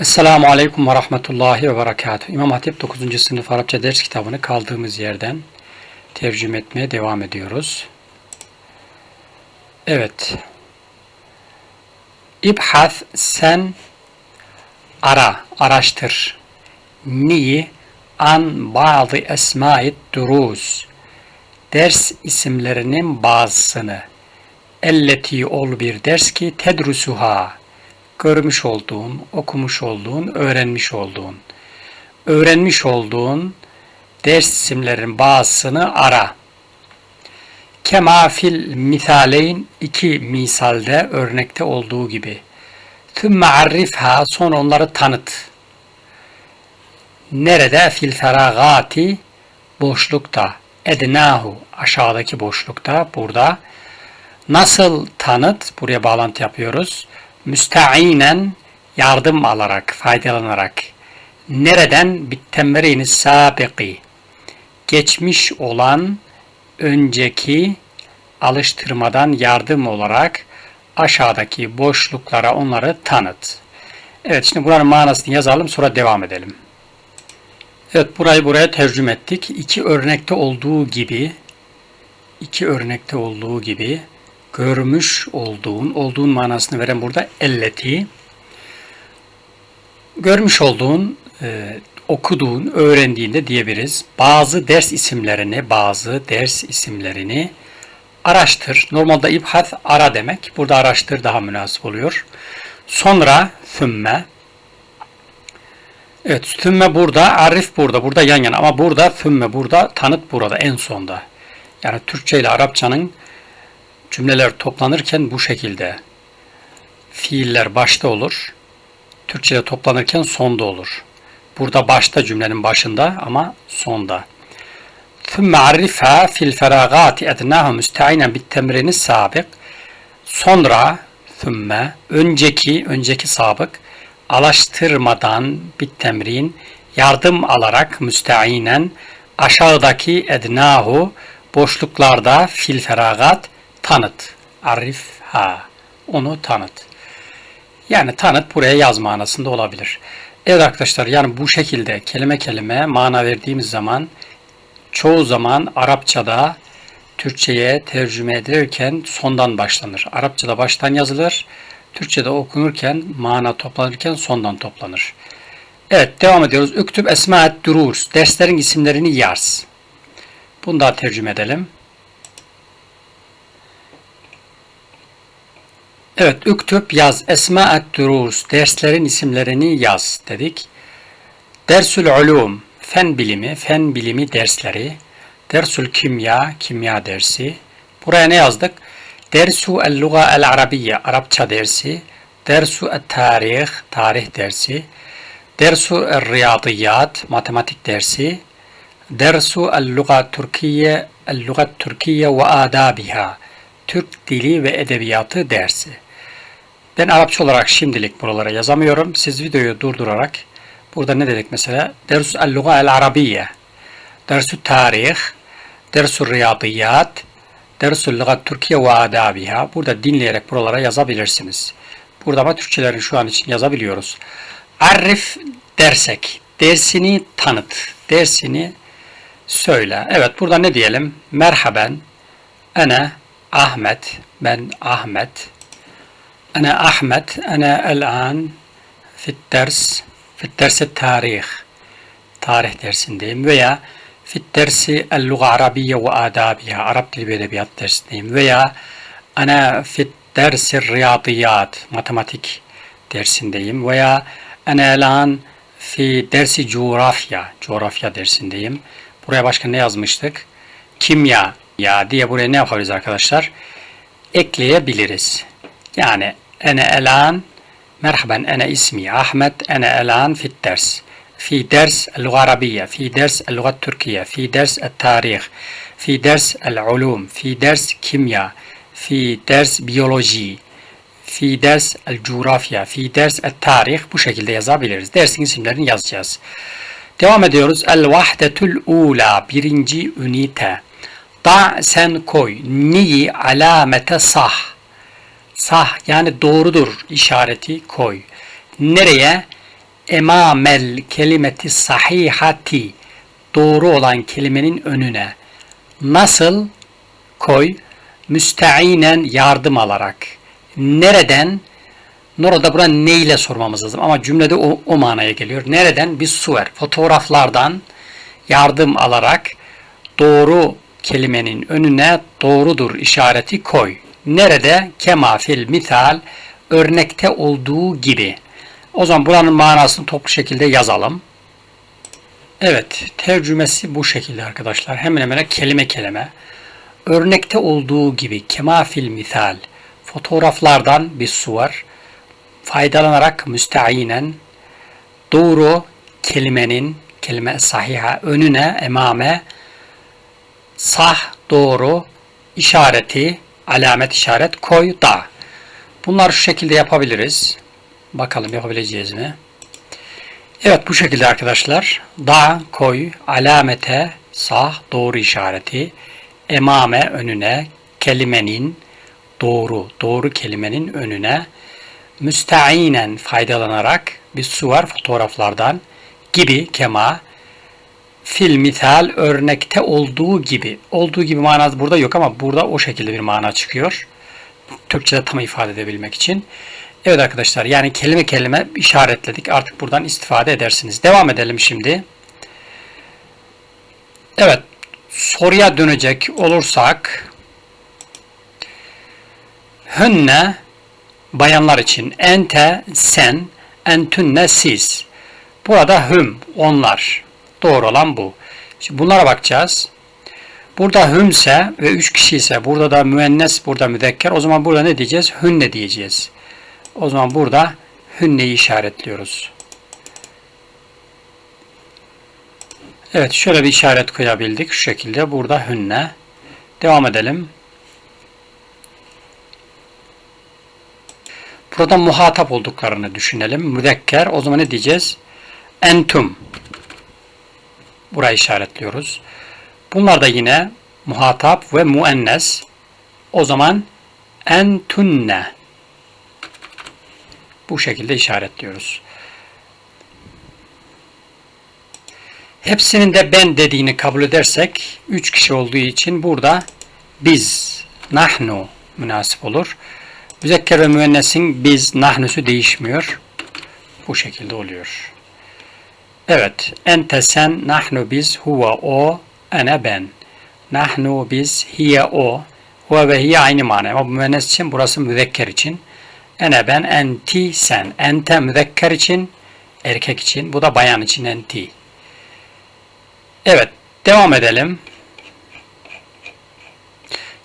Esselamu Aleyküm ve Rahmetullahi ve Berekatuhu. İmam Hatip 9. sınıf Arapça ders kitabını kaldığımız yerden tercüme etmeye devam ediyoruz. Evet. İbhath sen ara, araştır. Niyi an bazı esmait durus. Ders isimlerinin bazısını. Elleti ol bir ders ki tedrusuha görmüş olduğun, okumuş olduğun, öğrenmiş olduğun. Öğrenmiş olduğun ders isimlerin bazısını ara. Kema fil misaleyn iki misalde örnekte olduğu gibi. Tümme arrifha son onları tanıt. Nerede? Fil feragati boşlukta. Ednahu aşağıdaki boşlukta burada. Nasıl tanıt? Buraya bağlantı yapıyoruz müsteinen yardım alarak, faydalanarak. Nereden? Bittemrini sabiki. Geçmiş olan önceki alıştırmadan yardım olarak aşağıdaki boşluklara onları tanıt. Evet şimdi buranın manasını yazalım sonra devam edelim. Evet burayı buraya tercüme ettik. İki örnekte olduğu gibi iki örnekte olduğu gibi görmüş olduğun, olduğun manasını veren burada elleti. Görmüş olduğun, e, okuduğun, öğrendiğinde diyebiliriz. Bazı ders isimlerini, bazı ders isimlerini araştır. Normalde ibhat ara demek. Burada araştır daha münasip oluyor. Sonra thümme. Evet, thümme burada, arif burada, burada yan yana ama burada thümme burada, tanıt burada en sonda. Yani Türkçe ile Arapçanın Cümleler toplanırken bu şekilde. Fiiller başta olur. Türkçe'de toplanırken sonda olur. Burada başta cümlenin başında ama sonda. ثُمَّ عَرِّفَا فِي الْفَرَاغَاتِ اَدْنَاهُ مُسْتَعِينًا بِالتَّمْرِنِ السَّابِقِ Sonra, thümme, önceki, önceki sabık, alaştırmadan bir temrin, yardım alarak müsteinen, aşağıdaki ednahu, boşluklarda fil feragat, tanıt. Arif ha. Onu tanıt. Yani tanıt buraya yaz manasında olabilir. Evet arkadaşlar yani bu şekilde kelime kelime mana verdiğimiz zaman çoğu zaman Arapçada Türkçe'ye tercüme edilirken sondan başlanır. Arapçada baştan yazılır. Türkçe'de okunurken, mana toplanırken sondan toplanır. Evet devam ediyoruz. Üktüb esmaet dururs. Derslerin isimlerini yaz. Bunu da tercüme edelim. Evet, üktüp yaz. Esma'et durus. Derslerin isimlerini yaz dedik. Dersül ulum. Fen bilimi, fen bilimi dersleri. Dersül kimya, kimya dersi. Buraya ne yazdık? Dersu el luga el arabiye, Arapça dersi. Dersu el tarih, tarih dersi. Dersu el riyadiyat, matematik dersi. Dersu el luga Türkiye, el luga Türkiye ve adabiha. Türk dili ve edebiyatı dersi. Ben Arapça olarak şimdilik buralara yazamıyorum. Siz videoyu durdurarak burada ne dedik mesela? Ders el-luga el-arabiye, dersu tarih, dersu riyadiyat, dersu luga Türkiye ve adabiha. Burada dinleyerek buralara yazabilirsiniz. Burada ama Türkçelerini şu an için yazabiliyoruz. Arif dersek, dersini tanıt, dersini söyle. Evet burada ne diyelim? Merhaben, ene Ahmet, ben Ahmet. أنا أحمد أنا الآن في الدرس في الدرس التاريخ tarih dersindeyim veya fit dersi el-luga arabiye ve adabiha Arap dili ve edebiyat dersindeyim veya ana fit dersi riyadiyat matematik dersindeyim veya ana elan fi dersi coğrafya coğrafya dersindeyim. Buraya başka ne yazmıştık? Kimya ya diye buraya ne yapabiliriz arkadaşlar? Ekleyebiliriz. يعني أنا الآن مرحبا أنا اسمي أحمد أنا الآن في الدرس في درس اللغة العربية في درس اللغة التركية في درس التاريخ في درس العلوم في درس كيمياء في درس بيولوجي في درس الجغرافيا في درس التاريخ بشكل يزابيلرز درس اسمين يازياز devam ediyoruz el vahdetul ula birinci ünite ta sen koy ni alamete sah sah yani doğrudur işareti koy. Nereye? emamel kelimeti sahihati doğru olan kelimenin önüne nasıl koy müsteinen yardım alarak nereden Orada buna ne ile sormamız lazım ama cümlede o, o manaya geliyor. Nereden? Bir suver. Fotoğraflardan yardım alarak doğru kelimenin önüne doğrudur işareti koy. Nerede? Kema fil örnekte olduğu gibi. O zaman buranın manasını toplu şekilde yazalım. Evet, tercümesi bu şekilde arkadaşlar. Hemen hemen kelime kelime. Örnekte olduğu gibi kema fil misal fotoğraflardan bir su var. Faydalanarak müsteinen doğru kelimenin kelime sahiha önüne emame sah doğru işareti alamet işaret koy da. Bunlar şu şekilde yapabiliriz. Bakalım yapabileceğiz mi? Evet bu şekilde arkadaşlar. Da koy alamete sah doğru işareti emame önüne kelimenin doğru doğru kelimenin önüne müsteinen faydalanarak bir suvar fotoğraflardan gibi kema fil misal örnekte olduğu gibi olduğu gibi manası burada yok ama burada o şekilde bir mana çıkıyor. Türkçe'de tam ifade edebilmek için. Evet arkadaşlar yani kelime kelime işaretledik. Artık buradan istifade edersiniz. Devam edelim şimdi. Evet soruya dönecek olursak hünne bayanlar için ente sen entünne siz. Burada hüm onlar. Doğru olan bu. Şimdi bunlara bakacağız. Burada hümse ve üç kişi ise burada da müennes burada müzekker. O zaman burada ne diyeceğiz? Hünne diyeceğiz. O zaman burada hünneyi işaretliyoruz. Evet şöyle bir işaret koyabildik. Şu şekilde burada hünne. Devam edelim. Burada muhatap olduklarını düşünelim. Müzekker. O zaman ne diyeceğiz? Entum. Burayı işaretliyoruz. Bunlar da yine muhatap ve muennes. O zaman entunne. Bu şekilde işaretliyoruz. Hepsinin de ben dediğini kabul edersek, üç kişi olduğu için burada biz, nahnu münasip olur. Müzekker ve müennesin biz, nahnusu değişmiyor. Bu şekilde oluyor. Evet, ente sen, nahnu biz, huve o, ene ben. Nahnu biz, hiye o. Huve ve hiye aynı mana. Ama bu müennes için, burası müzekker için. Ene ben, enti sen. Ente müzekker için, erkek için. Bu da bayan için enti. Evet, devam edelim.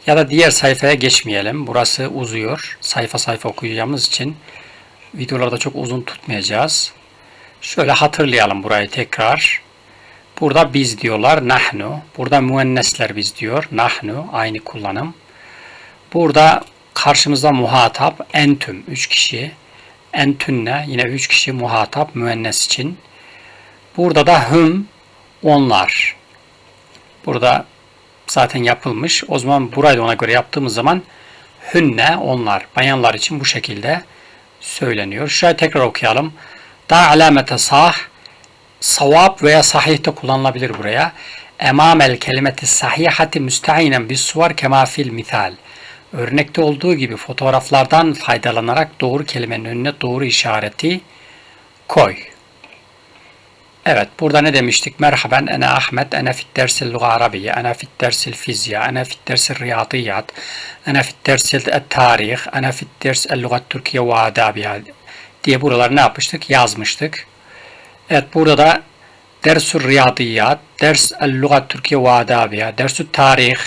Ya da diğer sayfaya geçmeyelim. Burası uzuyor. Sayfa sayfa okuyacağımız için videolarda çok uzun tutmayacağız. Şöyle hatırlayalım burayı tekrar. Burada biz diyorlar nahnu. Burada müennesler biz diyor. Nahnu aynı kullanım. Burada karşımızda muhatap entüm 3 kişi. Entünne yine 3 kişi muhatap müennes için. Burada da hüm onlar. Burada zaten yapılmış. O zaman burayı da ona göre yaptığımız zaman hünne onlar. Bayanlar için bu şekilde söyleniyor. Şurayı tekrar okuyalım. Da alamete sah savab veya sahih de kullanılabilir buraya. Emamel kelimeti sahihati müsteinen bis suvar kema fil misal. Örnekte olduğu gibi fotoğraflardan faydalanarak doğru kelimenin önüne doğru işareti koy. Evet burada ne demiştik? Merhaben ene Ahmet ene fit dersil luga arabiye ene fit dersil fizya ene fit dersil riyadiyat ene fit dersil tarih ene fit ders el lugat Türkiye ve adabiha diye buraları ne yapmıştık? Yazmıştık. Evet burada da dersül riyadiyat, ders el lugat Türkiye ve adabiha, dersül tarih,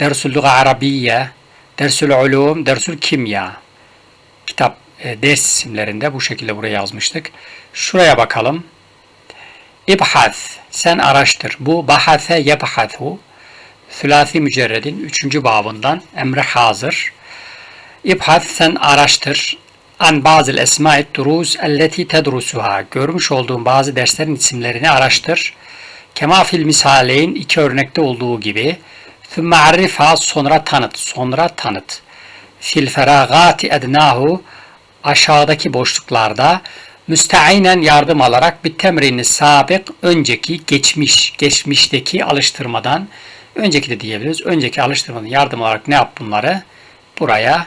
dersül luga arabiye, dersül ulum, dersül kimya. Kitap e, ders isimlerinde bu şekilde buraya yazmıştık. Şuraya bakalım. İbhas. Sen araştır. Bu bahase yebhathu. Sülasi mücerredin 3. babından emre hazır. İbhas sen araştır. An bazı esma-i durus elleti tedrusuha. Görmüş olduğun bazı derslerin isimlerini araştır. Kema fil misaleyn iki örnekte olduğu gibi. Thümme arrifa sonra tanıt. Sonra tanıt. Fil feragati ednahu aşağıdaki boşluklarda müsteinen yardım alarak bir temrini sabık önceki geçmiş geçmişteki alıştırmadan önceki de diyebiliriz. Önceki alıştırmadan yardım alarak ne yap bunları? Buraya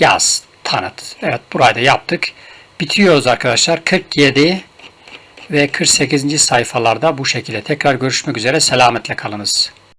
yaz, tanıt. Evet burayı da yaptık. Bitiriyoruz arkadaşlar. 47 ve 48. sayfalarda bu şekilde. Tekrar görüşmek üzere. Selametle kalınız.